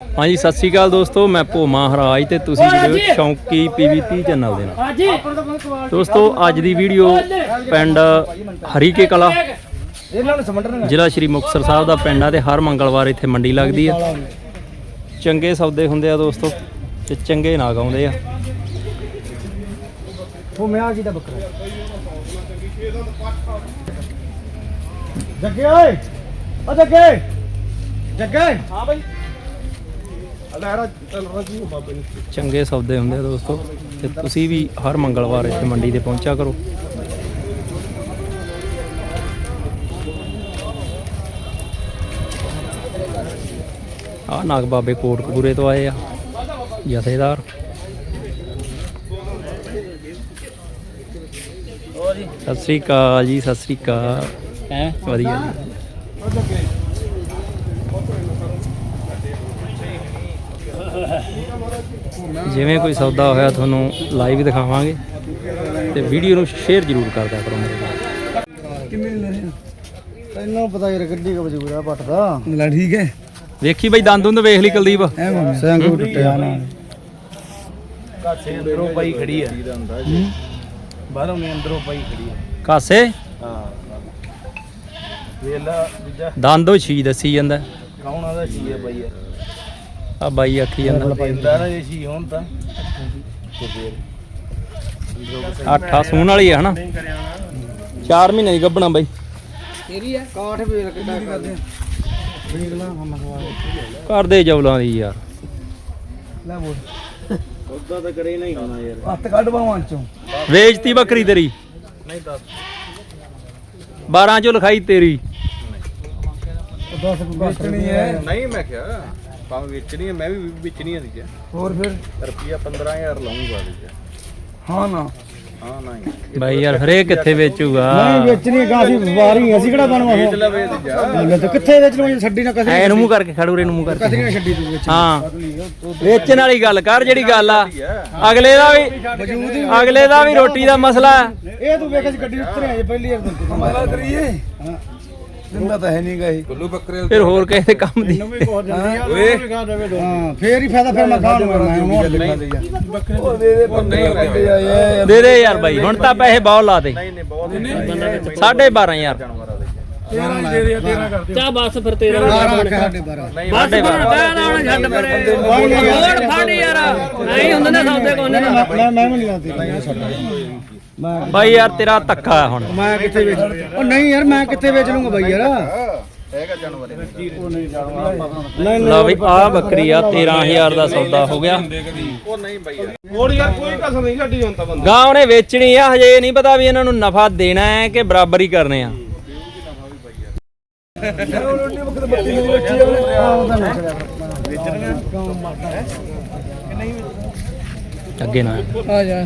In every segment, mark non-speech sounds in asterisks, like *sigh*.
ਹਾਂਜੀ ਸਤਿ ਸ਼੍ਰੀ ਅਕਾਲ ਦੋਸਤੋ ਮੈਂ ਭੋਮਾ ਹਰਾਜ ਤੇ ਤੁਸੀਂ ਜਿਹੜੇ ਸ਼ੌਂਕੀ ਪੀਵੀ30 ਚੈਨਲ ਦੇ ਨਾਲ। ਦੋਸਤੋ ਅੱਜ ਦੀ ਵੀਡੀਓ ਪਿੰਡ ਹਰੀਕੇ ਕਲਾ ਨੂੰ ਜ਼ਿਲ੍ਹਾ ਸ਼੍ਰੀ ਮੁਕਤਸਰ ਸਾਹਿਬ ਦਾ ਪਿੰਡ ਆ ਤੇ ਹਰ ਮੰਗਲਵਾਰ ਇੱਥੇ ਮੰਡੀ ਲੱਗਦੀ ਆ। ਚੰਗੇ ਸੌਦੇ ਹੁੰਦੇ ਆ ਦੋਸਤੋ ਤੇ ਚੰਗੇ ਨਾਗ ਆਉਂਦੇ ਆ। ਉਹ ਮੈਂ ਆ ਕੀਤਾ ਬੱਕਰਾ। ਜੱਗੇ ਓਏ! ਓ ਜੱਗੇ! ਜੱਗੇ! ਹਾਂ ਬਾਈ। ਚੰਗੇ ਸੌਦੇ ਹੁੰਦੇ ਆ ਦੋਸਤੋ। ਤੇ ਤੁਸੀਂ ਵੀ ਹਰ ਮੰਗਲਵਾਰ ਇੱਥੇ ਮੰਡੀ ਤੇ ਪਹੁੰਚਿਆ ਕਰੋ। ਆ ਨਾਗ ਬਾਬੇ ਕੋਟਕਪੂਰੇ ਤੋਂ ਆਏ ਆ ਜਥੇਦਾਰ। ਸਤਿ ਸ੍ਰੀ ਅਕਾਲ ਜੀ ਸਤਿ ਸ੍ਰੀ ਅਕਾਲ। ਹੈ? ਵਧੀਆ। ਜੀ ਜਿਵੇਂ ਕੋਈ ਸੌਦਾ ਹੋਇਆ ਤੁਹਾਨੂੰ ਲਾਈਵ ਦਿਖਾਵਾਂਗੇ ਤੇ ਵੀਡੀਓ ਨੂੰ ਸ਼ੇਅਰ ਜ਼ਰੂਰ ਕਰਦਿਆ ਕਰੋ ਮੇਰੇ ਨਾਲ। ਕਿੰਨੇ ਤੈਨੂੰ ਪਤਾ ਯਾਰ ਗੱਡੀ ਕਾ ਵਜੂਰਾ ਪੱਟ ਦਾ। ਲੈ ਠੀਕ ਹੈ। ਵੇਖੀ ਬਈ ਦੰਦ ਦੁੰਦ ਵੇਖ ਲਈ ਕੁਲਦੀਪ। ਸਿੰਘ ਟੁੱਟਿਆ ਨਾ। ਕਾਸੇ ਅੰਦਰੋਂ ਪਾਈ ਖੜੀ ਆ। ਬਾਹਰੋਂ ਨੇ ਅੰਦਰੋਂ ਪਾਈ ਖੜੀ ਆ। ਕਾਸੇ ਹਾਂ। ਵੇਲਾ ਦੂਜਾ। ਦੰਦੋ ਛੀ ਦੱਸੀ ਜਾਂਦਾ। ਕੌਣ ਆਦਾ ਸੀ ਆ ਬਾਈ ਆ ਬਾਈ ਆਖੀ ਜਾਂਦਾ। ਪੈਂਦਾ ਨਾ ਜੇ ਸੀ ਹੁਣ ਤਾਂ। ਅੱਠਾ ਸੂਣ ਵਾਲੀ ਆ ਹਨਾ? 4 ਮਹੀਨੇ ਦੀ ਗੱਭਣਾ ਬਾਈ। ਤੇਰੀ ਹੈ ਕਾਠ ਵੇਲ ਕਿੱਦਾਂ ਕਰਦੇ ਕਰਦੇ ਜਵਲਾਂ ਦੀ ਯਾਰ। ਲੈ ਬੋਲ। ਉਦਾਂ ਤਾਂ ਕਰੇ ਨਹੀਂ ਹੋਣਾ ਯਾਰ। ਹੱਥ ਕੱਢ ਬਾਵਾਂ ਚੋਂ ਵੇਚਤੀ ਬੱਕਰੀ ਤੇਰੀ। ਨਹੀਂ ਦੱਸ। 12 ਚੋਂ ਲਿਖਾਈ ਤੇਰੀ। ਉਹ 10 ਵੇਚਣੀ ਹੈ। ਨਹੀਂ ਮੈਂ ਕਿਹਾ। ਭਾਵੇਂ ਵੇਚਣੀ ਹੈ ਮੈਂ ਵੀ ਵੇਚਣੀ ਹੈ ਦੀ ਹੋਰ ਫਿਰ? ਰੁਪਿਆ 15000 ਲਾਉਂਗਾ ਦੀ ਹਾਂ ਨਾ। ਹਾਂ ਨਹੀਂ ਬਾਈ ਯਾਰ ਫਿਰ ਇਹ ਕਿੱਥੇ ਵੇਚੂਗਾ? ਨਹੀਂ ਵੇਚਣੀ ਹੈ ਅਸੀਂ ਵਪਾਰੀ ਅਸੀਂ ਕਿਹੜਾ ਬਣਵਾ ਵੇਚ ਲੈ ਤੇ ਜਾ। ਤੇ ਕਿੱਥੇ ਵੇਚ ਲਵਾਂ ਛੱਡੀ ਨਾ ਕਸਰੀ ਐ ਨੂੰ ਮੂੰਹ ਕਰਕੇ ਖੜੂਰੇ ਨੂੰ ਮੂੰਹ ਕਰਕੇ। ਨਾ ਛੱਡੀ ਤੂੰ ਵੇਚ। ਹਾਂ। ਵੇਚਣ ਵਾਲੀ ਗੱਲ ਕਰ ਜਿਹੜੀ ਗੱਲ ਆ। ਅਗਲੇ ਦਾ ਵੀ ਅਗਲੇ ਦਾ ਵੀ ਰੋਟੀ ਦਾ ਮਸਲਾ। ਇਹ ਤੂੰ ਵੇਖ ਅਸੀਂ ਗੱਡੀ ਉੱਤਰੇ ਆਏ ਪਹਿਲੀ ਵਾਰ ਤੈਨੂੰ ਹਮਾਰਾ ਕਰੀਏ ਹਾਂ। ਦਿੰਦਾ ਤਾਂ ਹੈ ਨਹੀਂ ਗਈ ਫਿਰ ਹੋਰ ਕਿਸੇ ਦੇ ਕੰਮ ਦੀ। ਹਾਂ ਫੇਰ ਹੀ ਫਾਇਦਾ ਫਿਰ ਮੈਂ ਖਾਣ ਨੂੰ ਮੈਂ ਮੋੜ ਦੇ ਉਹ ਦੇ ਦੇ। ਪੰਦੇ ਪੰਦੇ ਆਏ। ਦੇ ਦੇ ਯਾਰ ਬਾਈ ਹੁਣ ਤਾਂ ਪੈਸੇ ਬਹੁਤ ਲਾ ਦੇ। ਨਹੀਂ ਨਹੀਂ ਬਹੁਤ ਸਾਢੇ 12 ਯਾਰ ਤੇਰਾ ਹੀ ਦੇ ਦੇ। ਤੇਰਾ ਕਰ ਚਾ ਬਸ ਫਿਰ ਤੇਰਾ ਸਾਡੇ 12 ਨਹੀਂ ਸਾਢੇ 12 ਛੱਡ ਪਰੇ ਹੋਰ ਫੜ ਯਾਰ ਨਹੀਂ ਹੁੰਦੇ ਨੇ ਸੌਦੇ ਕੋਨੇ ਮੈਂ ਮੈਂ ਮੈਂ ਨਹੀਂ ਲਾਉਂਦੀ ਮੈਂ ਬਾਈ ਯਾਰ ਤੇਰਾ ਧੱਕਾ ਹੁਣ। ਮੈਂ ਕਿੱਥੇ ਵੇਚ ਉਹ ਨਹੀਂ ਯਾਰ ਮੈਂ ਕਿੱਥੇ ਵੇਚ ਲੂੰਗਾ ਬਾਈ ਯਾਰ? ਹੈਗਾ ਜਾਨਵਰ ਨਹੀਂ ਲਓ ਬਈ ਆ ਬੱਕਰੀ ਆ 13000 ਦਾ ਸੌਦਾ ਹੋ ਗਿਆ। ਉਹ ਨਹੀਂ ਬਾਈ ਯਾਰ ਹੋਰ ਯਾਰ ਕੋਈ ਕਸਰ ਨਹੀਂ ਛੱਡੀ ਹੁਣ ਤਾਂ ਬੰਦਾ। ਗਾਂ ਉਹਨੇ ਵੇਚਣੀ ਆ ਹਜੇ ਨਹੀਂ ਪਤਾ ਵੀ ਇਹਨਾਂ ਨੂੰ ਨਫਾ ਦੇਣਾ ਹੈ ਕਿ ਬਰਾਬਰ ਹੀ ਕਰਨੇ ਆ। ਅੱਗੇ ਨਾ। ਆ ਜਾ।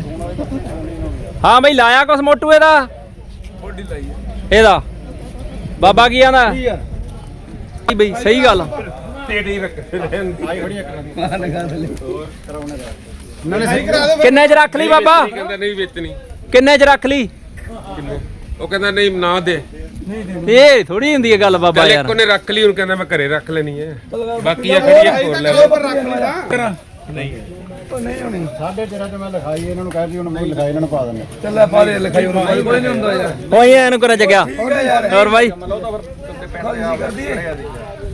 ਹਾਂ ਬਈ ਲਾਇਆ ਕੁਛ ਮੋਟੂ ਇਹਦਾ? ਇਹਦਾ। ਬਾਬਾ ਕੀ ਆਂਦਾ? ਯਾਰ ਬਈ ਸਹੀ ਗੱਲ ਨਾਲੇ ਸਹੀ ਕਰਾ ਦੇ ਕਿੰਨੇ ਚ ਰੱਖ ਲਈ ਬਾਬਾ? ਕਹਿੰਦਾ ਨਹੀਂ ਵੇਚਣੀ। ਕਿੰਨੇ ਚ ਰੱਖ ਲਈ? ਉਹ ਕਹਿੰਦਾ ਨਹੀਂ ਨਾ ਦੇ। ਇਹ ਥੋੜੀ ਹੁੰਦੀ ਹੈ ਗੱਲ ਬਾਬਾ ਚੱਲ ਯਾਰ। ਇੱਕ ਉਹਨੇ ਰੱਖ ਲਈ ਹੁਣ ਕਹਿੰਦਾ ਮੈਂ ਘਰੇ ਰੱਖ ਲੈਣੀ ਹੈ। ਬਾਕੀ ਆ ਖੜੀ ਹੋਰ ਲੈ ਨਹੀਂ ਹੋਣੀ ਸਾਢੇ 13 ਤੇ ਮੈਂ ਲਿਖਾਈ ਇਹਨਾਂ ਨੂੰ ਕਹਿ ਦੀ ਹੁਣ ਮੈਂ ਲਿਖਾਈ ਇਹਨਾਂ ਨੂੰ ਪਾ ਦਿੰਦੇ ਚੱਲ ਪਾ ਦੇ ਲਿਖਾਈ ਉਹਨਾਂ ਨੂੰ। ਕੋਈ ਨਹੀਂ ਹੁੰਦਾ ਯਾਰ। ਹੋਈ ਇਹਨੂੰ ਕਰ ਜਗਿਆ ਹੋਰ ਬਾਈ।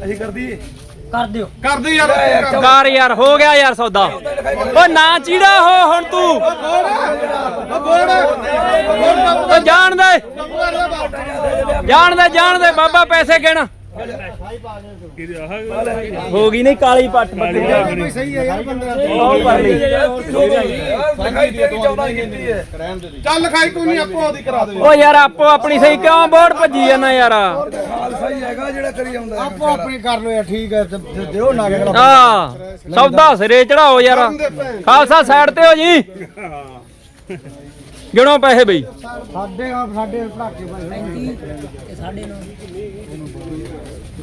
ਅਸੀਂ ਕਰਦੀ ਕਰਦੀ ਯਾਰ। ਕਰ ਯਾਰ ਹੋ ਗਿਆ ਯਾਰ ਸੌਦਾ। ਓ ਨਾ ਚੀੜਾ ਹੋ ਹੁਣ ਤੂੰ। ਓ ਜਾਣ ਦੇ। ਜਾਣ ਦੇ ਜਾਣ ਦੇ ਬਾਬਾ ਪੈਸੇ ਗਿਣ। ਹੋ ਗਈ ਨਹੀਂ ਕਾਲੀ ਪੱਟ ਬੱਕਰੀ ਸਹੀ ਹੈ ਯਾਰ 15 ਉਹ ਕਰ ਲਈ ਲਿਖਾਈ ਤੇ 14 ਕੀਤੀ ਹੈ। ਚੱਲ ਲਿਖਾਈ ਕੋਈ ਨਹੀਂ ਆਪੋ ਉਹਦੀ ਕਰਾ ਦੇ। ਓ ਯਾਰ ਆਪੋ ਆਪਣੀ ਸਹੀ ਕਿਉਂ? ਬੋੜ ਭੱਜੀ ਜਾਂਦਾ ਯਾਰ। ਹਾਲ ਸਹੀ ਹੈਗਾ ਜਿਹੜਾ ਕਰੀ ਜਾਂਦਾ ਆਪੋ ਆਪਣੀ ਕਰ ਲੋ ਯਾਰ ਠੀਕ ਹੈ ਦਿਓ ਨਾ ਕੇ ਆ ਸੌਦਾ ਸਿਰੇ ਚੜਾਓ ਯਾਰ। ਖਾਲਸਾ ਸਾਈਡ ਤੇ ਹੋ ਜੀ। ਗਿਣੋ ਪੈਸੇ ਬਈ। ਸਾਡੇ ਆ ਸਾਡੇ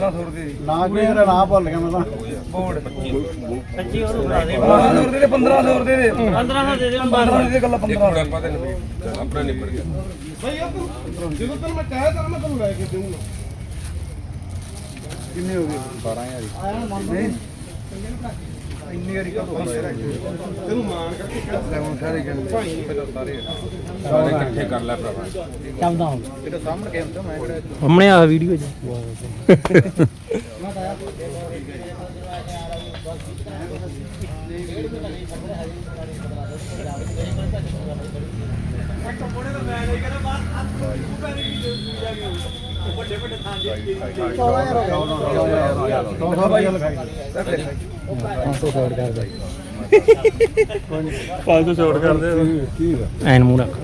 ਨਾ ਕੋਈ ਮੇਰਾ ਨਾਂ ਭੁੱਲ ਗਿਆ ਮੈਂ ਤਾਂ। ਬੋਰਡ। 1500 ਦੇ। 1500 ਦੇ 1500 ਦੇ। 1500 ਦੇ ਗੱਲਾਂ 1500 ਆਪਾਂ ਤੇ ਨਿਬੜ- ਆਪਣਾ ਨਿਬੜ ਗਿਆ। ਬਈ ਜਦੋਂ ਤੈਨੂੰ ਮੈਂ ਕਹਿ ਤਾ ਮੈਂ ਤੈਨੂੰ ਲੈ ਕੇ ਦੇਊਂਗਾ। ਕਿੰਨੇ ਹੋ ਗਏ? 12000 ਨਹੀਂ। ਇੰਨੀ ਵਾਰੀ ਕਦੋਂ ਤੈਨੂੰ ਮਾਨ ਕਰਕੇ ਕਿਹਾ ਹੁਣ ਸਾਰੇ ਕਹਿੰਦੇ ਭਾਈ ਸਾਰੇ ਸਾਰੇ ਇਕੱਠੇ ਕਰ ਲੈ ਭਰਾਵਾ। ਤੇਰੇ ਸਾਹਮਣੇ ਤੋਂ ਮੈਂ ਕਿਹੜਾ ਸਾਹਮਣੇ ਆ ਵੀਡੀਓ ਚ ਚੌਥਾ ਭਾਈ ਲਿਖਾਈ 500 ਛੋਟ ਕਰਦੇ ਐਨ ਮੂੰਹ ਰੱਖ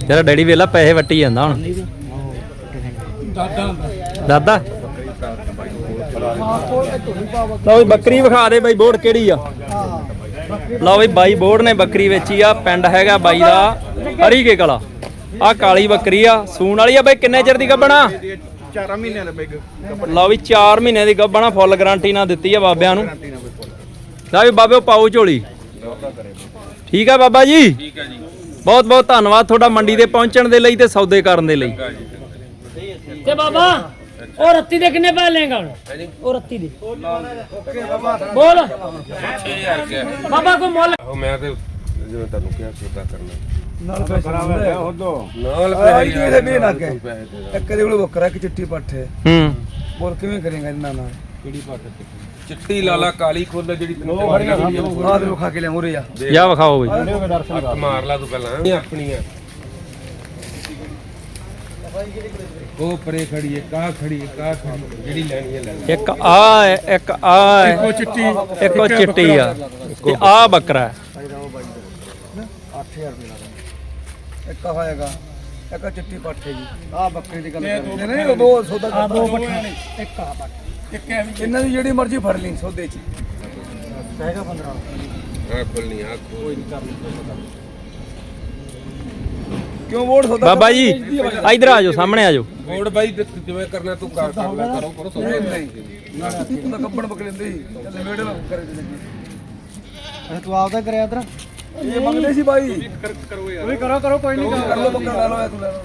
ਤੇਰਾ ਡੈਡੀ ਵੇਲਾ ਪੈਸੇ ਵੱਟੀ ਜਾਂਦਾ ਹੁਣ। ਦਾਦਾ। ਲਓ ਬੱਕਰੀ ਵਿਖਾ ਦੇ ਬਾਈ, ਬੋਰਡ ਕਿਹੜੀ ਆ? ਲਓ ਵੀ ਬਾਈ ਬੋਰਡ ਨੇ ਬੱਕਰੀ ਵੇਚੀ ਆ ਪਿੰਡ ਹੈਗਾ ਬਾਈ ਦਾ ਹਰੀ ਕੇ ਕਲਾ। ਆ ਕਾਲੀ ਬੱਕਰੀ ਆ ਸੂਣ ਵਾਲੀ ਆ ਬਾਈ ਕਿੰਨੇ ਚਿਰ ਦੀ ਗੱਬਣਾ 4 ਮਹੀਨਿਆਂ ਦੇ ਬਿਗ। ਲਓ ਵੀ 4 ਮਹੀਨੇ ਦੀ ਗੱਬਣਾ ਫੁੱਲ ਗਾਰੰਟੀ ਨਾਲ ਦਿੱਤੀ ਆ ਬਾਬਿਆਂ ਨੂੰ। ਲਓ ਵੀ ਬਾਬਿਓ ਪਾਉ ਝੋਲੀ। ਠੀਕ ਆ ਬਾਬਾ ਜੀ? ਠੀਕ ਹੈ ਜੀ। ਬਹੁਤ ਬਹੁਤ ਧੰਨਵਾਦ ਤੁਹਾਡਾ ਮੰਡੀ ਦੇ ਪਹੁੰਚਣ ਦੇ ਲਈ ਤੇ ਸੌਦੇ ਕਰਨ ਦੇ ਲਈ। ਤੇ ਬਾਬਾ ਉਹ ਰੱਤੀ ਦੇ ਕਿੰਨੇ ਪੈਸੇ ਲੇਗਾ ਹੁਣ? ਉਹ ਰੱਤੀ ਦੇ। ਬੋਲ। 6000 ਕਿਹਾ ਬਾਬਾ ਕੋਈ ਮੁੱਲ ਉਹ ਮੈਂ ਤੇ ਜਿਵੇਂ ਤੁਹਾਨੂੰ ਕਿਹਾ ਸੌਦਾ ਕਰਨਾ। ਨਾਲ ਪੈਸੇ ਦਿੰਦਾ ਹੈ ਹੋਦੋ ਨਾਲ ਆਈ ਜੀ ਕੇ। ਇੱਕ ਦੇ ਕੋਲ ਬੱਕਰਾ ਇੱਕ ਚਿੱਟੀ ਪੱਠ ਹੈ। ਹੂੰ। ਬੋਲ ਕਿਵੇਂ ਕਰੇਗਾ ਇਹਨਾਂ ਨਾਲ? ਚਿੱਟੀ ਲਾਲਾ ਕਾਲੀ ਖੁੱਲ ਜਿਹੜੀ ਤੈਨੂੰ ਆਹ ਦੇ ਖਾ ਕੇ ਲਿਆ ਮੁਰੇ ਆ। ਜਾ ਵਿਖਾਓ ਬਈ। ਮਾਰ ਲਾ ਤੂੰ ਪਹਿਲਾਂ ਆਪਣੀਆਂ। ਉਹ ਪਰੇ ਖੜੀ ਹੈ ਕਾ ਖੜੀ ਹੈ ਕਾ ਖੜੀ ਹੈ, ਜਿਹੜੀ ਲੈਣੀ ਹੈ ਲੈ ਇੱਕ ਆ ਹੈ ਇੱਕ ਆ ਹੈ। ਇੱਕੋ ਚਿੱਟੀ ਇੱਕੋ ਚਿੱਟੀ ਆ। ਤੇ ਆ ਬੱਕਰਾ ਹੈ। 8000 ਰੁਪਏ ਇੱਕ ਹੋਏਗਾ ਇੱਕ ਆਹ ਚਿੱਟੀ ਪੱਠ ਹੈ ਜੀ। ਆ ਬੱਕਰੀ ਦੀ ਗੱਲ ਕਰ ਨਹੀਂ ਨਹੀਂ ਉਹ ਦੋ ਸੌਦਾ ਆ ਦੋ ਪੱਠੇ ਇੱਕ ਆ ਇੱਕ ਇਹਨਾਂ ਦੀ ਜਿਹੜੀ ਮਰਜ਼ੀ ਫੜ ਲਈ ਸੌਦੇ ਚ। ਆ ਖੁੱਲਣੀ ਆ ਖੋਲ। ਕਿਉਂ ਵੋਟ ਸੌਦਾ ਬਾਬਾ ਜੀ ਇਧਰ ਆ ਜਾਓ ਸਾਹਮਣੇ ਆ ਜਾਓ। ਬੋਰਡ ਬਾਈ ਤੇ ਜਿਵੇਂ ਕਰਨਾ ਤੂੰ ਕਰ ਕਰ ਲੈ ਕਰੋ ਕਰੋ ਸੌਦਾ। ਨਹੀਂ ਨਹੀਂ। ਤਾਂ ਕੱਪੜ ਪਕੜ ਲੈਂਦੇ ਸੀ ਚੱਲ ਮੇੜੇ ਕਰੇ ਦੇ ਤੂੰ ਆਪਦਾ ਕਰਿਆ ਇਧਰ ਇਹ ਮੰਗਦੇ ਸੀ ਬਾਈ। ਵੀ ਕਰੋ ਕਰੋ ਕੋਈ ਨਹੀਂ ਕਰ ਲੋ ਬੱਕਰਾ ਲੈ ਲਓ ਇਹ ਤੂੰ ਲੈ ਲਓ।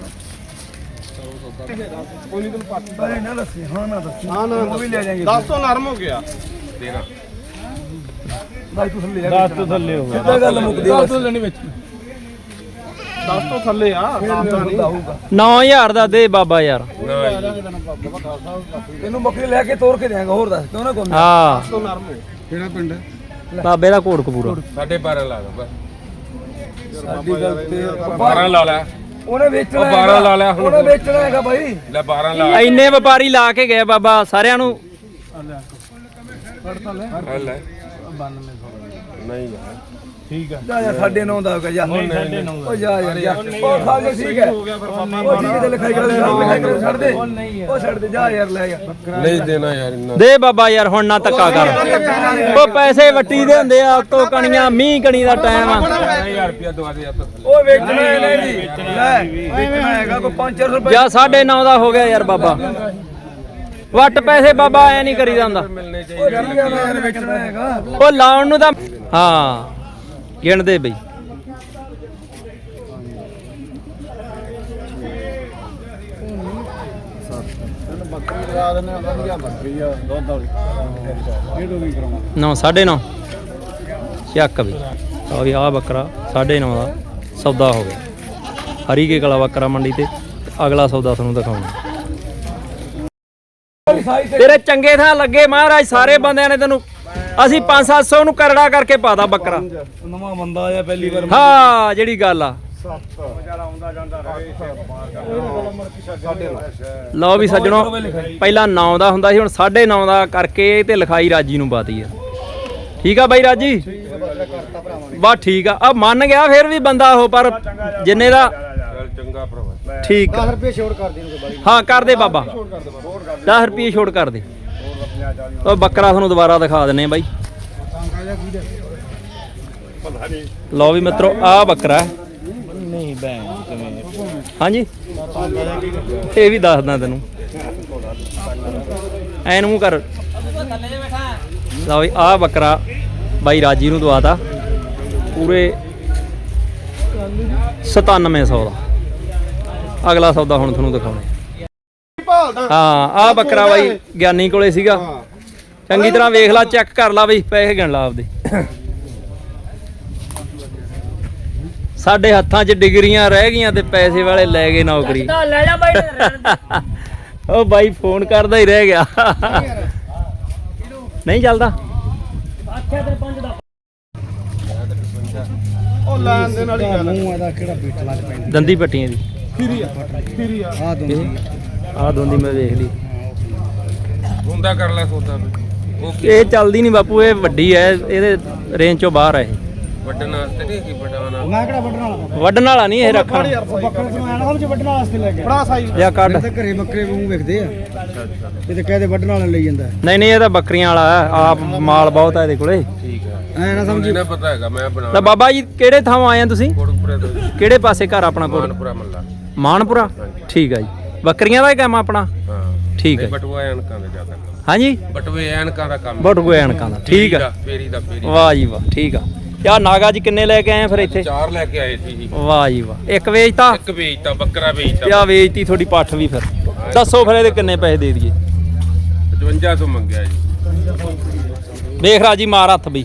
ਕੋਈ ਨਹੀਂ ਤੈਨੂੰ ਪੱਟ ਨਾ ਦੱਸੀ ਹਾਂ ਨਾ ਦੱਸੀ। ਹਾਂ ਨਾ ਉਹ ਵੀ ਲੈ ਜਾਏਂਗੇ। 10 ਨਰਮ ਹੋ ਗਿਆ। ਤੇਰਾ। ਬਾਈ ਤੂੰ ਥੱਲੇ ਆ। 10 ਤੋਂ ਥੱਲੇ ਹੋ ਗਿਆ। ਗੱਲ ਮੁੱਕਦੀ 10 ਤੋਂ ਲੈਣੀ ਵਿੱਚ। 10 ਤੋਂ ਥੱਲੇ ਆ ਆਪਦਾ ਨਹੀਂ। ਆਊਗਾ 9000 ਦਾ ਦੇ ਬਾਬਾ ਯਾਰ। ਨਾ ਜੀ ਤੈਨੂੰ ਬੱਕਰੀ ਲੈ ਕੇ ਤੋੜ ਕੇ ਦੇਵਾਂਗਾ ਹੋਰ ਦੱਸ ਕਿਉਂ ਨਾ ਕੋਈ ਹਾਂ। ਤੋਂ ਨਰਮ ਹੋ। ਕਿਹੜਾ ਪਿੰਡ? ਬਾਬੇ ਦਾ ਕੋਟ ਕਪੂਰਾ ਸਾਢੇ 12 ਲਾ ਦੋ ਬਸ। ਸਾਡੀ ਗੱਲ ਤੇ 12 ਲਾ ਲੈ। ਉਹਨੇ ਵੇਚਣਾ ਉਹ 12 ਲਾ ਲਿਆ ਹੁਣ। ਉਹਨੇ ਵੇਚਣਾ ਹੈਗਾ ਬਾਈ। ਲੈ 12 ਲਾ। ਇੰਨੇ ਵਪਾਰੀ ਲਾ ਕੇ ਗਏ ਬਾਬਾ ਸਾਰਿਆਂ ਨੂੰ। ਆ ਲੈ ਨਹੀਂ ਯਾਰ। ਜਾ ਜਾ ਸਾਡੇ ਨੌ ਦਾ ਹੋ ਗਿਆ ਜਾ। ਉਹ ਜਾ ਯਾਰ ਜਾ। ਉਹ ਖਾ ਕੇ ਠੀਕ ਹੈ। ਉਹ ਠੀਕ ਹੈ ਤੇ ਲਿਖਾਈ ਕਰ ਲਿਖਾਈ ਕਰ ਛੱਡ ਦੇ। ਉਹ ਛੱਡ ਦੇ ਜਾ ਯਾਰ ਲੈ ਜਾ। ਨਹੀਂ ਦੇਣਾ ਯਾਰ ਇੰਨਾ। ਦੇ ਬਾਬਾ ਯਾਰ ਹੁਣ ਨਾ ਧੱਕਾ ਕਰ। ਉਹ ਪੈਸੇ ਵੱਟੀ ਦੇ ਹੁੰਦੇ ਆ ਉੱਤੋਂ ਕਣੀਆਂ ਮੀਂਹ ਕਣੀ ਦਾ ਟਾਈਮ ਆ। 1000 ਰੁਪਿਆ ਦਵਾ ਦੇ ਆਪਾਂ ਉਹ ਵੇਚਣਾ ਇਹਨੇ ਜੀ। ਲੈ ਵੇਚਣਾ ਹੈਗਾ ਕੋਈ 5-4 ਰੁਪਏ। ਜਾਂ 9.5 ਦਾ ਹੋ ਗਿਆ ਯਾਰ ਬਾਬਾ। ਵੱਟ ਪੈਸੇ ਬਾਬਾ ਐ ਨਹੀਂ ਕਰੀਦਾ ਹੁੰਦਾ ਉਹ ਲਾਉਣ ਨੂੰ ਤਾਂ ਹਾਂ। ਗਿਣਦੇ ਬਈ। ਬੱਕਰੀ ਲਗਾ ਦਿੰਦੇ ਆ ਵਧੀਆ ਬੱਕਰੀ ਆ ਦੁੱਧ ਵਾਲੀ ਇਹ ਤੋਂ ਵੀ ਕਰਾਉਣਾ 9 9.5 ਚੱਕ ਵੀ ਆ ਵੀ ਆ ਬੱਕਰਾ 9.5 ਦਾ ਸੌਦਾ ਹੋ ਗਿਆ। ਹਰੀ ਕੇ ਕਲਾ ਬੱਕਰਾ ਮੰਡੀ ਤੇ, ਅਗਲਾ ਸੌਦਾ ਤੁਹਾਨੂੰ ਦਿਖਾਉਣਾ। ਤੇਰੇ ਚੰਗੇ ਥਾਂ ਲੱਗੇ ਮਹਾਰਾਜ, ਸਾਰੇ ਬੰਦਿਆਂ ਨੇ ਤੈਨੂੰ ਅਸੀਂ 5-700 ਨੂੰ ਕਰੜਾ ਕਰਕੇ ਪਾਦਾ ਬੱਕਰਾ। ਨਵਾਂ ਬੰਦਾ ਆਇਆ ਪਹਿਲੀ ਵਾਰ। ਹਾਂ ਜਿਹੜੀ ਗੱਲ ਆ। ਲਓ ਵੀ ਸੱਜਣੋ ਪਹਿਲਾਂ 9 ਦਾ ਹੁੰਦਾ ਸੀ ਹੁਣ 9.5 ਦਾ ਕਰਕੇ ਤੇ ਲਿਖਾਈ ਰਾਜੀ ਨੂੰ ਪਾਤੀ ਆ। ਠੀਕ ਆ ਬਾਈ ਰਾਜੀ? ਬਾ ਠੀਕ ਆ। ਆ ਮੰਨ ਗਿਆ ਫਿਰ ਵੀ ਬੰਦਾ ਉਹ ਪਰ ਜਿੰਨੇ ਦਾ ਚੱਲ ਚੰਗਾ ਭਰਾ ਠੀਕ ਆ। 10 ਰੁਪਏ ਛੋੜ ਕਰ ਹਾਂ ਕਰ ਦੇ ਬਾਬਾ। 10 ਰੁਪਏ ਛੋੜ ਕਰ ਦੇ। ਉਹ ਬੱਕਰਾ ਤੁਹਾਨੂੰ ਦੁਬਾਰਾ ਦਿਖਾ ਦਿੰਨੇ ਬਾਈ। ਲਓ ਵੀ ਮਿੱਤਰੋ ਆ ਬੱਕਰਾ। ਨਹੀਂ ਬੈਂ ਹਾਂਜੀ। ਇਹ ਵੀ ਦੱਸਦਾ ਤੈਨੂੰ। ਐਨ ਮੂੰਹ ਕਰ। ਲਓ ਵੀ ਆ ਬੱਕਰਾ ਬਾਈ ਰਾਜੀ ਨੂੰ ਦਵਾਤਾ। ਪੂਰੇ 9700 ਦਾ। ਅਗਲਾ ਸੌਦਾ ਹੁਣ ਤੁਹਾਨੂੰ ਦਿਖਾਉਣੇ। ਭਾਲਦਾ ਹਾਂ ਆ ਬੱਕਰਾ ਬਾਈ ਗਿਆਨੀ ਕੋਲੇ ਸੀਗਾ। ਚੰਗੀ ਤਰ੍ਹਾਂ ਵੇਖ ਲਾ ਚੈੱਕ ਕਰ ਲਾ ਬਈ ਪੈਸੇ ਗਿਣ ਲਾ ਆਪਦੇ। ਸਾਡੇ ਹੱਥਾਂ 'ਚ ਡਿਗਰੀਆਂ ਰਹਿ ਗਈਆਂ ਤੇ ਪੈਸੇ ਵਾਲੇ ਲੈ ਗਏ ਨੌਕਰੀ। ਲੈ ਜਾ ਬਾਈ। *laughs* ਉਹ ਬਾਈ ਫੋਨ ਕਰਦਾ ਹੀ ਰਹਿ ਗਿਆ। ਨਹੀਂ ਚੱਲਦਾ। ਆਖਿਆ ਤੇ ਪੰਜ ਦਾ। ਉਹ ਲੈਣ ਦੇ ਨਾਲ ਹੀ। ਗੱਲ ਮੂੰਹ ਇਹਦਾ ਕਿਹੜਾ ਬੀਟ ਲੱਗ ਪੈਂਦੀ ਦੰਦੀ ਪੱਟੀਆਂ ਦੀ। ਫਿਰੀ ਆ। ਫਿਰੀ ਆ। ਆ। ਦੋਂਦੀ ਆਹ ਦੋਂਦੀ ਮੈਂ ਵੇਖ ਲਈ। ਹੁੰਦਾ ਕਰ ਲੈ ਸੌਦਾ ਵੀ ਇਹ ਚੱਲਦੀ ਨਹੀਂ ਬਾਪੂ ਇਹ ਵੱਡੀ ਐ ਇਹਦੇ ਰੇਂਜ ਚੋਂ ਬਾਹਰ ਐ ਇਹ। ਵੱਡਣ ਵਾਸਤੇ ਨਹੀਂ ਕੀ ਵੱਡਾਣਾ ਮੈਂ ਕਿਹੜਾ ਵੱਢਣ ਵਾਲਾ ਨਹੀਂ ਇਹ ਰੱਖਣ। ਬੱਕਰਾ ਵੱਢਣ ਵਾਸਤੇ ਲੈ ਕੇ। ਬੜਾ ਸਾਈ ਜਾਂ ਕੱਢ। ਤੇ ਘਰੇ ਬੱਕਰੇ ਵਾਂਗੂ ਵਿਖਦੇ ਆ। ਇਹ ਤੇ ਕਹਦੇ ਵੱਢਣ ਵਾਲਾ ਲਈ ਜਾਂਦਾ। ਨਹੀਂ ਨਹੀਂ ਇਹ ਤਾਂ ਬੱਕਰੀਆਂ ਵਾਲਾ ਹੈ ਆਪ ਮਾਲ ਬਹੁਤ ਹੈ ਇਹਦੇ ਕੋਲੇ। ਠੀਕ ਹੈ ਐ ਨਾ ਸਮਝੀ। ਨਾ ਪਤਾ ਹੈਗਾ ਮੈਂ ਬਣਾ ਤਾਂ ਬਾਬਾ ਜੀ ਕਿਹੜੇ ਥਾਂ ਆਏ ਆ ਤੁਸੀਂ? ਤੋਂ। ਕਿਹੜੇ ਪਾਸੇ ਘਰ ਆਪਣਾ ਕੋਲ ਮਾਨਪੁਰਾ ਮੱਲਾ। ਮਾਨਪੁਰਾ? ਠੀਕ ਆ ਜੀ। ਬੱਕਰੀਆਂ ਦਾ ਹੀ ਕੰਮ ਆਪਣਾ? ਹਾਂ। ਠੀਕ ਹੈ। ਬਟੂਆ ਐਨਕਾਂ ਦਾ ਜ਼ਿਆਦਾ ਕੰਮ। ਹਾਂਜੀ? ਬਟੂਏ ਐਨਕਾਂ ਦਾ ਕੰਮ ਬਟੂਏ ਐਨਕਾਂ ਦਾ ਠੀਕ ਆ। ਫੇਰੀ ਦਾ ਫੇਰੀ ਵਾਹ ਜੀ ਵਾਹ ਠੀਕ ਆ। ਯਾ ਨਾਗਾ ਜੀ ਕਿੰਨੇ ਲੈ ਕੇ ਆਏ ਫਿਰ ਇੱਥੇ? ਚਾਰ ਲੈ ਕੇ ਆਏ ਸੀ ਜੀ। ਵਾਹ ਜੀ ਵਾਹ। ਇੱਕ ਵੇਚਤਾ? ਇੱਕ ਵੇਚਤਾ ਬੱਕਰਾ ਵੇਚਤਾ। ਆ ਵੇਚਤੀ ਤੁਹਾਡੀ ਪੱਠ ਵੀ ਫਿਰ? ਦੱਸੋ ਫਿਰ ਇਹਦੇ ਕਿੰਨੇ ਪੈਸੇ ਦੇ ਦਈਏ। 5500 ਮੰਗਿਆ ਜੀ। ਵੇਖ ਰਾਜੀ ਮਾਰ ਹੱਥ ਬਈ।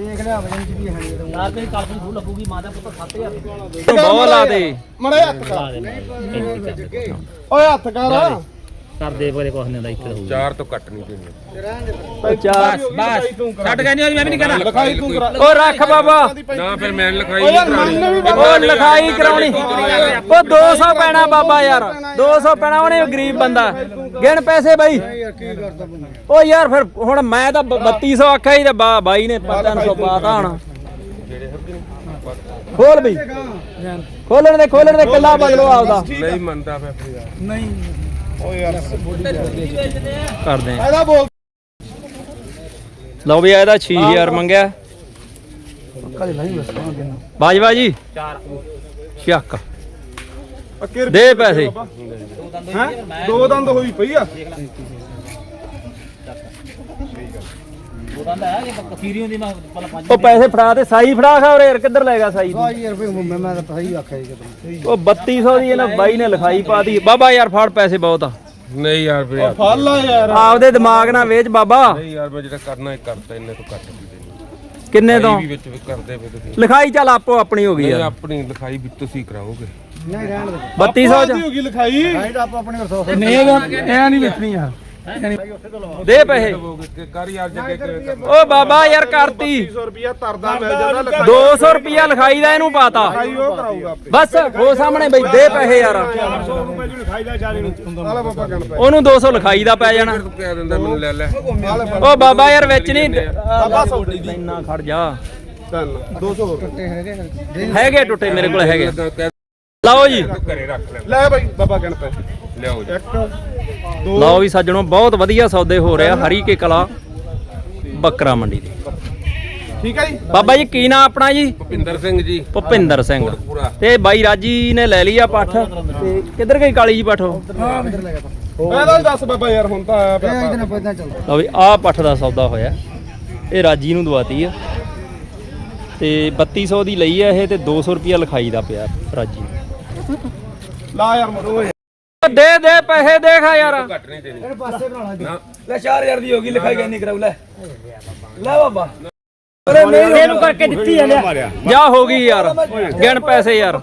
ਦੇਖ ਲਿਆ ਵਜਨ ਚ ਵੀ ਹੈ ਨਹੀਂ ਯਾਰ ਤੇਰੀ ਕਾਲਪਨ ਫੂ ਲੱਗੂਗੀ ਮਾਂ ਦਾ ਪੁੱਤ 7000 ਤੂੰ ਬਹੁਤ ਲਾ ਦੇ। ਮੜੇ ਹੱਥ ਕਰ। ਓਏ ਹੱਥ ਕਰ। ਕਰ ਦੇ ਬਰੇ ਕੁਛ ਨਹੀਂ ਦਾ ਇੱਥੇ ਹੋਊ। ਚਾਰ ਤੋਂ ਘੱਟ ਨਹੀਂ ਉਹ ਚਾਰ ਬਸ। ਛੱਡ ਗਏ ਨਹੀਂ ਮੈਂ ਵੀ ਨਹੀਂ ਕਰਨਾ ਲਿਖਾਈ ਤੂੰ ਕਰਾ। ਉਹ ਰੱਖ ਬਾਬਾ। ਨਾ ਫਿਰ ਮੈਂ ਲਿਖਾਈ ਨਹੀਂ ਵੀ ਉਹ ਲਿਖਾਈ ਕਰਾਉਣੀ। ਉਹ 200 ਪੈਣਾ ਬਾਬਾ ਯਾਰ। 200 ਪੈਣਾ ਉਹਨੇ ਗਰੀਬ ਬੰਦਾ। ਗਿਣ ਪੈਸੇ ਬਾਈ। ਕੀ ਕਰਦਾ ਉਹ ਯਾਰ ਫਿਰ ਹੁਣ ਮੈਂ ਤਾਂ ਬ- 3200 ਆਖਿਆ ਹੀ ਤੇ ਬਾ- ਬਾਈ ਨੇ 300 ਪਾਤਾ ਹੁਣ। ਖੋਲ ਬਈ। ਖੋਲਣ ਦੇ ਖੋਲਣ ਦੇ ਕਿੱਲਾ ਬਦਲੋ ਆਪਦਾ। ਨਹੀਂ ਮੰਨਦਾ ਫਿਰ ਯਾਰ। ਨਹੀਂ ਕਰਦੇ ਆ। ਇਹਦਾ ਬੋਲ। ਲਓ ਵੀ ਇਹਦਾ 6000 ਮੰਗਿਆ। ਬਾਜਵਾ ਜੀ 4 ਚੱਕ ਦੇ ਪੈਸੇ। ਦੋ ਦੰਦ ਹੋਈ ਪਈ ਆ ਉਹਦਾ ਹੈ ਕਿ ਕਫੀਰੀ ਹੁੰਦੀ ਮੈਂ ਪਹਿਲਾਂ ਪੰਜ ਉਹ ਪੈਸੇ ਫੜਾ ਤੇ ਸਾਈ ਫੜਾ ਖਾ ਉਰੇ ਯਾਰ ਕਿੱਧਰ ਲੈ ਗਿਆ ਸਾਈ ਦੀ? 2000 ਰੁਪਏ ਮੈਂ ਮੈਂ ਤਾਂ ਸਹੀ ਆਖਿਆ ਜੀ ਕਿਤੇ। ਉਹ 3200 ਦੀ ਇਹਨਾਂ ਬਾਈ ਨੇ ਲਿਖਾਈ ਪਾਤੀ ਬਾਬਾ ਯਾਰ ਫੜ ਪੈਸੇ ਬਹੁਤ ਆ। ਨਹੀਂ ਯਾਰ ਫਿਰ ਯਾਰ ਫੜ ਲਾ ਯਾਰ। ਆਪਦੇ ਦਿਮਾਗ ਨਾਲ ਵੇਚ ਬਾਬਾ। ਨਹੀਂ ਯਾਰ ਮੈਂ ਜਿਹੜਾ ਕਰਨਾ ਹੈ ਕਰਤਾ ਇੰਨੇ ਤੋਂ ਘੱਟ ਨਹੀਂ ਦੇਣੀ। ਕਿੰਨੇ ਤੋਂ? ਵੀ ਵਿੱਚ ਵੀ ਕਰਦੇ ਫਿਰ ਤੁਸੀਂ। ਲਿਖਾਈ ਚੱਲ ਆਪੋ ਆਪਣੀ ਹੋ ਗਈ ਨਹੀਂ ਯਾਰ। ਆਪਣੀ ਲਿਖਾਈ ਵੀ ਤੁਸੀਂ ਕਰਾਓਗੇ। ਨਹੀਂ ਰਹਿਣ ਦੇ। 3200 ਚ ਦੀ ਹੋ ਗਈ ਲਿਖਾਈ। ਨਹੀਂ ਤਾਂ ਆਪਾਂ ਆਪਣੇ ਕੋਲ ਸੌ ਨਹੀਂ ਇਹ ਨਹੀਂ ਵੇਚਣੀ ਯਾਰ। ਦੇ ਪੈਸੇ। ਕਰ ਯਾਰ ਜੱਗੇ ਓ ਬਾਬਾ ਯਾਰ ਕਰਤੀ। 300 ਰੁਪਿਆ ਤਰਦਾ ਮਿਲ ਜਾਂਦਾ ਲਿਖਾਈ 200 ਰੁਪਿਆ ਲਿਖਾਈ ਦਾ ਇਹਨੂੰ ਪਾਤਾ। ਉਹ ਬਸ ਹੋ ਸਾਹਮਣੇ ਬਈ ਦੇ ਪੈਸੇ ਯਾਰ। ਉਹਨੂੰ 200 ਲਿਖਾਈ ਦਾ ਪੈ ਜਾਣਾ। ਓ ਬਾਬਾ ਯਾਰ ਵਿੱਚ ਨਹੀਂ ਬਾਬਾ ਸੌਦੀ ਦੀ। ਇੰਨਾ ਖੜ ਜਾ। 200 ਹੋਰ। ਹੈਗੇ ਹੈਗੇ ਟੁੱਟੇ ਮੇਰੇ ਕੋਲ ਹੈਗੇ ਲਓ ਜੀ। ਲੈ। ਲੈ ਬਾਈ ਬਾਬਾ ਗਣ ਪੈ ਲਿਆਓ ਜੀ। ਇੱਕ ਦੋ। ਲਓ ਵੀ ਸੱਜਣੋ ਬਹੁਤ ਵਧੀਆ ਸੌਦੇ ਹੋ ਰਿਹਾ ਹਰੀ ਕੇ ਕਲਾ ਬੱਕਰਾ ਮੰਡੀ ਦੇ। ਠੀਕ ਹੈ ਜੀ? ਬਾਬਾ ਜੀ ਕੀ ਨਾਂ ਆਪਣਾ ਜੀ? ਭੁਪਿੰਦਰ ਸਿੰਘ ਜੀ। ਭੁਪਿੰਦਰ ਸਿੰਘ। ਤੇ ਬਾਈ ਰਾਜੀ ਨੇ ਲੈ ਲਈ ਆ ਪੱਠ। ਤੇ ਕਿੱਧਰ ਗਈ ਕਾਲੀ ਜੀ ਪੱਠ ਉਹ? ਇਹਦਾ ਵੀ ਦੱਸ ਬਾਬਾ ਯਾਰ ਹੁਣ ਤਾਂ ਆਇਆ ਪਿਆ ਇਹ ਦਿਨ ਪੈਦਾ ਚੱਲ ਲਓ ਵੀ ਆਹ ਪੱਠ ਦਾ ਸੌਦਾ ਹੋਇਆ। ਇਹ ਰਾਜੀ ਨੂੰ ਦਵਾਤੀ ਆ। ਤੇ 3200 ਦੀ ਲਈ ਆ ਇਹ ਤੇ 200 ਰੁਪਿਆ ਲਿਖਾਈ ਦਾ ਪਿਆ ਰਾਜੀ। ਨੂੰ ਲਾ ਯਾਰ ਮਰੋ ਦੇ ਦੇ ਪੈਸੇ ਦੇਖ ਆ ਯਾਰ। ਘੱਟ ਨਹੀਂ ਦੇਣੀ। ਪਾਸੇ ਬਣਾ ਲਾ ਨਾ। ਲੈ 4000 ਦੀ ਹੋ ਗਈ ਲਿਖਾਈ ਨਹੀਂ ਕਰਾਉ ਲੈ। ਲੈ ਬਾਬਾ। ਇਹਨੂੰ ਕਰਕੇ ਦਿੱਤੀ ਆ ਲਿਆ। ਜਾ ਹੋ ਗਈ ਯਾਰ। ਗਿਣ ਪੈਸੇ ਯਾਰ।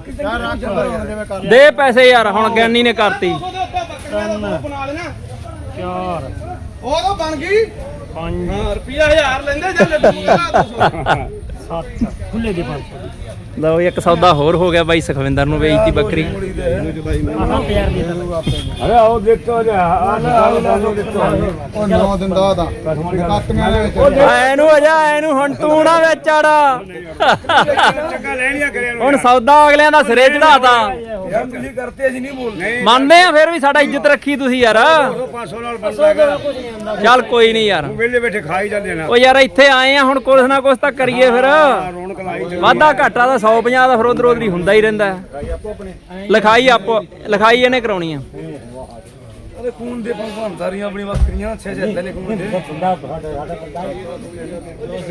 ਦੇ ਪੈਸੇ ਯਾਰ ਹੁਣ ਗਿਆਨੀ ਨੇ ਕਰਤੀ। ਬਣਾ ਲੈਣਾ ਚਾਰ। ਉਹ ਤਾਂ ਬਣ ਗਈ। 5 ਹਾਂ ਰੁਪਿਆ 1000 ਲੈਂਦੇ ਜਾਂ ਲੱਡੂ 7 ਖੁੱਲੇ ਦੇ 500 ਲਓ ਇੱਕ ਸੌਦਾ ਹੋਰ ਹੋ ਗਿਆ ਬਾਈ ਸੁਖਵਿੰਦਰ ਨੂੰ ਵੇਚਤੀ ਬੱਕਰੀ। ਅਰੇ ਆਓ ਦੇਖੋ ਜਾ ਨਾ ਉਹ ਨੌ ਦਿੰਦਾ ਦਾ ਕਾਤੀਆਂ ਦੇ ਵਿੱਚ। ਅਜਾ ਐਨੂੰ ਹੁਣ ਤੂੰ ਨਾ ਕਰਿਆ ਹੁਣ ਸੌਦਾ ਅਗਲਿਆਂ ਦਾ ਸਿਰੇ ਚੜਾਤਾ ਯਾਰ ਤੁਸੀਂ ਕਰਤੇ ਅਸੀਂ ਨਹੀਂ ਬੋਲਦੇ। ਮੰਨਦੇ ਆ ਫਿਰ ਵੀ ਸਾਡਾ ਇੱਜ਼ਤ ਰੱਖੀ ਤੁਸੀਂ ਯਾਰ। 500 ਨਾਲ ਬੰਦਾ ਹੈਗਾ। ਚੱਲ ਕੋਈ ਨਹੀਂ ਯਾਰ। ਵੇਲੇ ਬੈਠੇ ਖਾਈ ਜਾਂਦੇ ਨੇ। ਉਹ ਯਾਰ ਇੱਥੇ ਆਏ ਆ ਹੁਣ ਕੁਛ ਨਾ ਕੁਛ ਤਾਂ ਕਰੀਏ ਫਿਰ। ਵਾਧਾ ਘਾਟਾ ਦਾ 150 ਦਾ ਫਿਰ ਉਧਰ ਉਧਰ ਹੀ ਹੁੰਦਾ ਹੀ ਰਹਿੰਦਾ ਹੈ। ਲਿਖਾਈ ਆਪੋ ਲਿਖਾਈ ਇਹਨੇ ਕਰਾਉਣੀ ਆ। ਉਹਦੇ ਖੂਨ ਦੇ ਭੰਭਾਂਦਾਰੀਆਂ ਆਪਣੀ ਬੱਕਰੀਆਂ ਛੇ ਛੇ ਨੇ ਖੂਨ ਦੇ।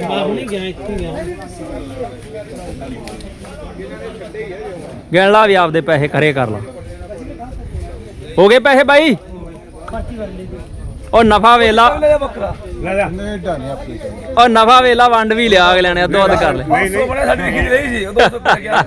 ਬਾਹਰ ਨਹੀਂ ਗਿਆ ਇੱਥੇ ਗਿਆ ਗਿਣ ਲਾ ਵੀ ਆਪਦੇ ਪੈਸੇ ਖਰੇ ਕਰ ਲਾ। ਹੋ ਗਏ ਪੈਸੇ ਬਾਈ? ਪਰਚੀ ਵਰ ਲਈ ਉਹ ਨਫਾ ਵੇਲਾ। ਲੈ ਜਾ। ਨਹੀਂ ਆਪਣੀ ਉਹ ਨਫਾ ਵੇਲਾ ਵੰਡ ਵੀ ਲਿਆ ਅਗਲਿਆਂ ਨੇ ਅੱਧੋ ਅੱਧ ਕਰ ਲੈ 500 ਬਣੇ ਸਾਡੀ ਖੀਰ ਰਹੀ ਸੀ? ਉਹ 200 ਪੈ ਗਿਆ